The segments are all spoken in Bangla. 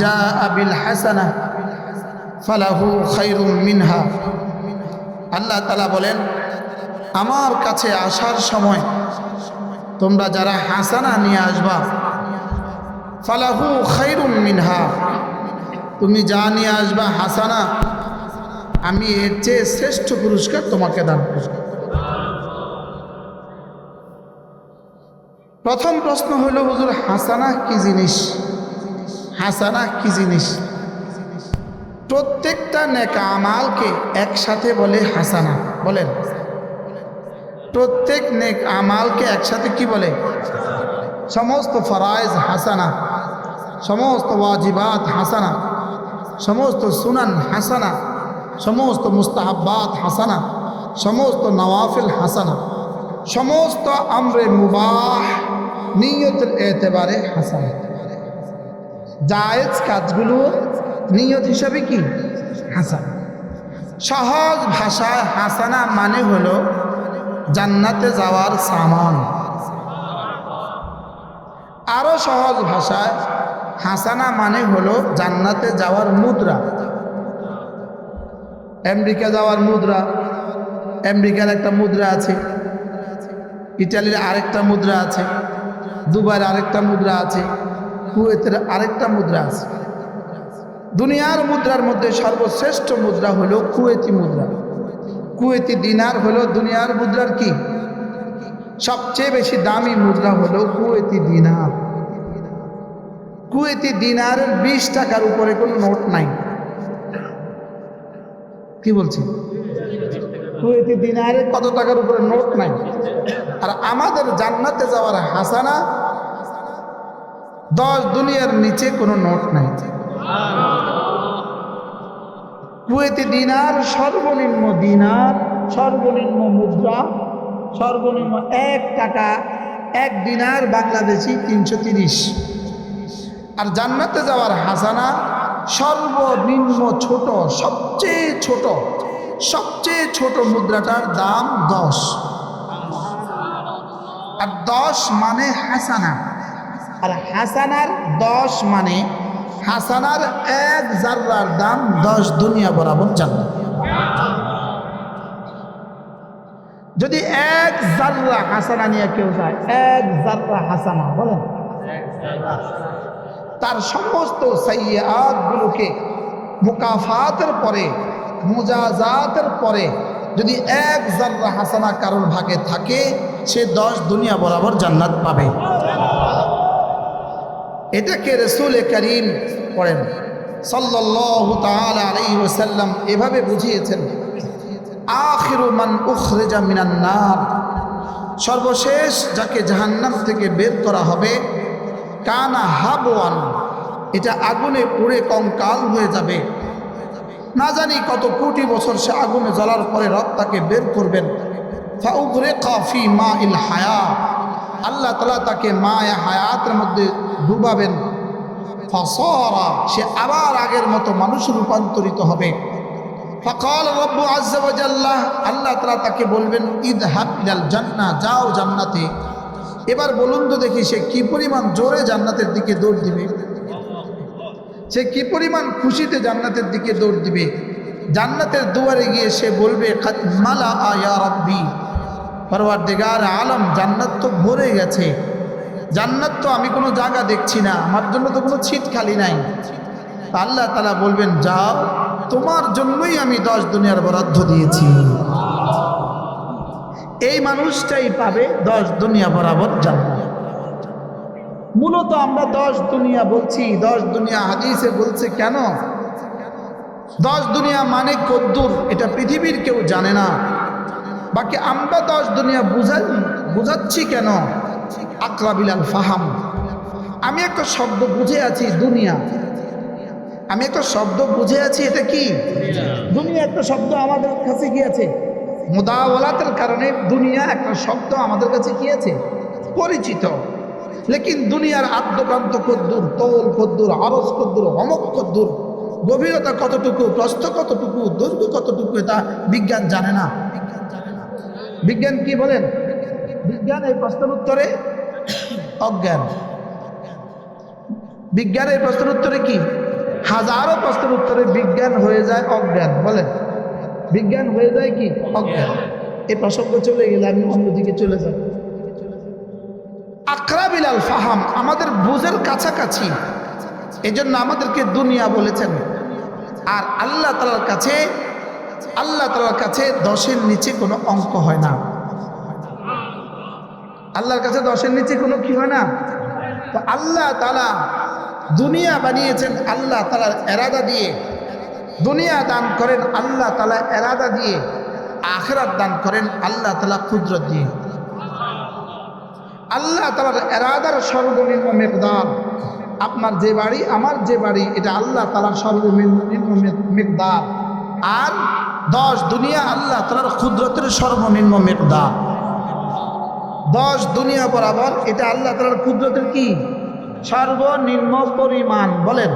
জা আবিল হাসানা ফালাহু খাইরুম মিনহা। আল্লাহ তালা বলেন, আমার কাছে আসার সময় তোমরা যারা হাসানা নিয়ে আসবা, ফালাহু খাইরুম মিনহা, তুমি যা নিয়ে আসবা হাসানা, আমি এর চেয়ে শ্রেষ্ঠ পুরস্কার তোমাকে দান প্রথম প্রশ্ন হলো, হুজুর, হাসানা কি জিনিস? হাসানা কি জিনিস? প্রত্যেকটা নেকা আমালকে একসাথে বলে হাসানা, বলেন। প্রত্যেক নেক আমালকে একসাথে কি বলে? সমস্ত ফরাইজ হাসানা, সমস্ত ওয়াজিবাত হাসানা, সমস্ত সুনান হাসানা, সমস্ত মুস্তাহাব্বাত হাসানা, সমস্ত নওয়াফিল হাসানা, সমস্ত আমরে মুবাহ, নিয়তের এতেবারে হাসানা। জায়েজ কাজগুলো নিয়ত হিসাবে কি? হাসানা। সহজ ভাষায় হাসানা মানে হলো জান্নাতে যাওয়ার সামান। আরও সহজ ভাষায় হাসানা মানে হলো জান্নাতে যাওয়ার মুদ্রা। আমেরিকা যাওয়ার মুদ্রা। আমেরিকার একটা মুদ্রা আছে। ইটালির আরেকটা মুদ্রা আছে। দুবাইয়ের আরেকটা মুদ্রা আছে। কুয়েতের আরেকটা মুদ্রা আছে। দুনিয়ার মুদ্রার মধ্যে সর্বশ্রেষ্ঠ মুদ্রা হলো কুয়েতি মুদ্রা। কুয়েতি দিনার হলো দুনিয়ার মুদ্রার কি? সবচেয়ে বেশি দামি মুদ্রা হলো কুয়েতি দিনার। কুয়েতি দিনারের বিশ টাকার উপরে কোনো নোট নাই। কি বলছি? কুয়েতি দিনারের কত টাকার উপরে নোট নাই? আর আমাদের জান্নাতে যাওয়ার হাসানা দশ দুনিয়ার নিচে কোনো নোট নাই। কুয়েতি দিনার, সর্বনিম্ন দিনার, সর্বনিম্ন মুদ্রা, সর্বনিম্ন এক টাকা, এক দিনার বাংলাদেশি তিনশো তিরিশ। আর জান্নাতে যাওয়ার হাসানা সর্বনিম্ন ছোট, সবচেয়ে ছোট সবচেয়ে ছোট মুদ্রাটার দাম দশ। আর দশ মানে হাসানা। আর হাসানার দশ মানে হাসানার এক জার্রার দাম দশ দুনিয়া বরাবর জান্নাত। যদি এক জার্রা হাসানা নিয়ে কেউ যায় এক জার্রা হাসানা, বলেন। তার সমস্ত সাইয়াতগুলোকে মুকাফাতের পরে, মুজাজাতের পরে যদি এক জার্রা হাসানা কারোর ভাগে থাকে, সে দশ দুনিয়া বরাবর জান্নাত পাবে। এটাকে রসুল করিম পড়েন। সাল্লাল্লাহু তাআলা আলাইহি ওয়াসাল্লাম এভাবে বুঝিয়েছেন, আখিরু মান উখরিজা মিনান নার। সর্বশেষ যাকে জাহান্নাম থেকে বের করা হবে, কানা হাবওয়ান। এটা আগুনে পুড়ে কঙ্কাল হয়ে যাবে। না জানি কত কোটি বছর সে আগুনে জ্বলার পরে রব তাকে বের করবেন। ফাউগরে কাফি মা ইল হায়া। আল্লাহ তালা তাকে মায়া হায়াতের মধ্যে ডুবাবেন। ফসরা, সে আবার আগের মতো মানুষ রূপান্তরিত হবে। ফকাল রব্বু আজ্জাল্লাহ আল্লাহ তালা তাকে বলবেন ঈদ হাবিলাল জান্না, যাও জান্নাতে। এবার বলুন তো দেখি, সে কি পরিমাণ জোরে জান্নাতের দিকে দৌড় দিবে? সে কি পরিমাণ খুশিতে জান্নাতের দিকে দৌড় দিবে? জান্নাতের দুয়ারে গিয়ে সে বলবে মালা আয়া রব্বি। পরবার দিগার আলম, জান্নাত তো ভরে গেছে। জান্নাত তো আমি কোনো জায়গা দেখছি না, আমার জন্য তো কোনো ছিট খালি নাই। আল্লাহ তালা বলবেন, যাও, তোমার জন্যই আমি দশ দুনিয়ার বরাদ্দ দিয়েছি। এই মানুষটাই পাবে দশ দুনিয়া বরাবর জান্নাত। মূলত আমরা দশ দুনিয়া বলছি, দশ দুনিয়া হাদিসে বলছে কেন? দশ দুনিয়া মানে কদ্দুর, এটা পৃথিবীর কেউ জানে না। বাকি আমরা দশ দুনিয়া বুঝাই বুঝাচ্ছি কেন? আকরাবিলাল ফাহাম। আমি একটা শব্দ বুঝে আছি দুনিয়া। আমি একটা শব্দ বুঝে আছি, এটা কি? দুনিয়া একটা শব্দ আমাদের কাছে কি আছে? মুদাওয়ালাতের কারণে দুনিয়া একটা শব্দ আমাদের কাছে কি আছে? পরিচিত। লেকিন দুনিয়ার আদ্যপ্রান্ত কদ্দুর, তোল কদ্দুর আরস কদ্দুর, অমক কদ্দুর, গভীরতা কতটুকু, প্রস্থ কতটুকু, দৈর্ঘ্য কতটুকু, এটা বিজ্ঞান জানে না। বিজ্ঞান কি বলেন? বিজ্ঞান এই প্রশ্নের উত্তরে অজ্ঞান। বিজ্ঞানের প্রশ্নের উত্তরে কি? হাজারো প্রশ্নের উত্তরে বিজ্ঞান হয়ে যায় অজ্ঞান। বলেন। বিজ্ঞান হয়ে যায় কি? অজ্ঞান। এই প্রসঙ্গ চলে গেলে আমি অন্যদিকে চলে যাব। আকরাবিল আল ফাহাম, আমাদের বুঝের কাছাকাছি। এজন্য আমাদেরকে দুনিয়া বলেছেন। আর আল্লাহ তালার কাছে আল্লাহ তালার কাছে দশের নিচে কোনো অঙ্ক হয় না। আল্লাহর কাছে দশের নিচে কোনো কি হয় না? তো আল্লাহ তালা দুনিয়া বানিয়েছেন আল্লাহ তালার এরাদা দিয়ে। দুনিয়া দান করেন আল্লাহ তালা এরাদা দিয়ে। আখেরাত দান করেন আল্লাহ তালা কুদরত দিয়ে। আল্লাহ তালার এরাদার সর্বনিম্ন মেকদার। আপনার যে বাড়ি, আমার যে বাড়ি, এটা আল্লাহ তালার সর্বনিম্ন মেকদার। আর দশ, দুনিয়া আল্লাহ তালার ক্ষুদ্রতের সর্বনিম্ন মেকদার। দশ, দুনিয়া বরাবর, এটা আল্লাহ তালার ক্ষুদ্রতের কি? সর্বনিম্ন পরিমাণ, বলেন।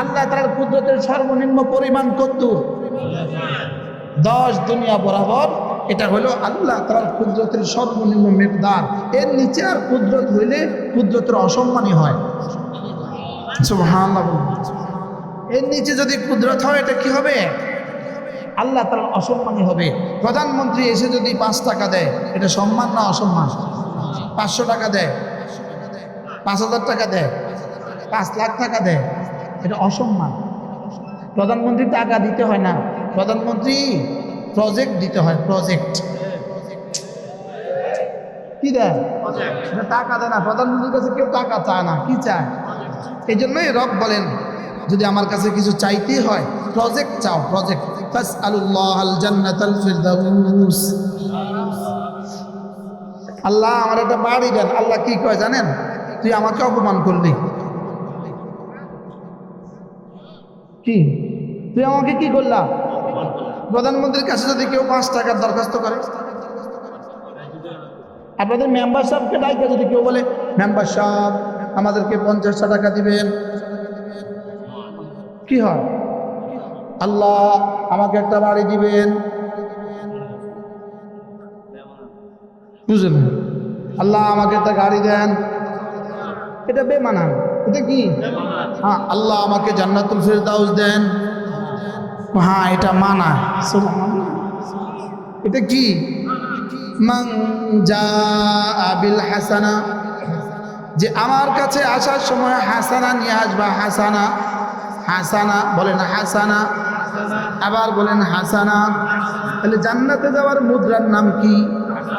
আল্লাহ তালার কুদরতের সর্বনিম্ন পরিমাণ কত দশ, দুনিয়া বরাবর, এটা হলো আল্লাহ তালার কুদরতের সর্বনিম্ন মেকদার। এর নিচে আর কুদরত হইলে কুদরতের অসম্মানী হয়। এর নিচে যদি কুদরত হয় এটা কি হবে? আল্লাহ তার অসম্মানই হবে। প্রধানমন্ত্রী এসে যদি পাঁচ টাকা দেয় এটা সম্মান না অসম্মান? পাঁচশো টাকা দেয়। পাঁচ হাজার টাকা দেয়। পাঁচ লাখ টাকা দেয়। এটা অসম্মান। প্রধানমন্ত্রী টাকা দিতে হয় না। প্রধানমন্ত্রী প্রজেক্ট দিতে হয় প্রজেক্ট কি দেয়? টাকা দেয় না। প্রধানমন্ত্রীর কাছে কেউ টাকা চায় না। কি চায়? এই জন্যই রব বলেন যদি আমার কাছে কিছু চাইতে হয় প্রজেক্ট চাও প্রজেক্ট আল্লাহ আল আল্লাহ আমার একটা বাড়ি দেন। আল্লাহ কি কয় জানেন? তুই আমাকে অপমান করলি। কি? তুই আমাকে কি করলা? প্রধানমন্ত্রীর কাছে যদি কেউ পাঁচ টাকার দরখাস্ত করে। আপনাদের মেম্বার সাহেবকে ডাইকে যদি কেউ বলে মেম্বার সাহেব আমাদেরকে পঞ্চাশটা টাকা দিবেন। কি হয়? আল্লাহ আমাকে একটা বাড়ি দিবেন। বুঝলেন? আল্লাহ আমাকে একটা গাড়ি দেন। এটা বেমানান এটা কি? হ্যাঁ আল্লাহ আমাকে জান্নাতুল ফেরদাউস দেন। হ্যাঁ এটা মানা। এটা কি? মান জাআ বিল হাসানা। যে আমার কাছে আসার সময় হাসানা নিয়ে আসবা, হাসানা। হাসানা বলেন হাসানা। আবার বলেন হাসানা। তাহলে জান্নাতে যাওয়ার মুদ্রার নাম কি?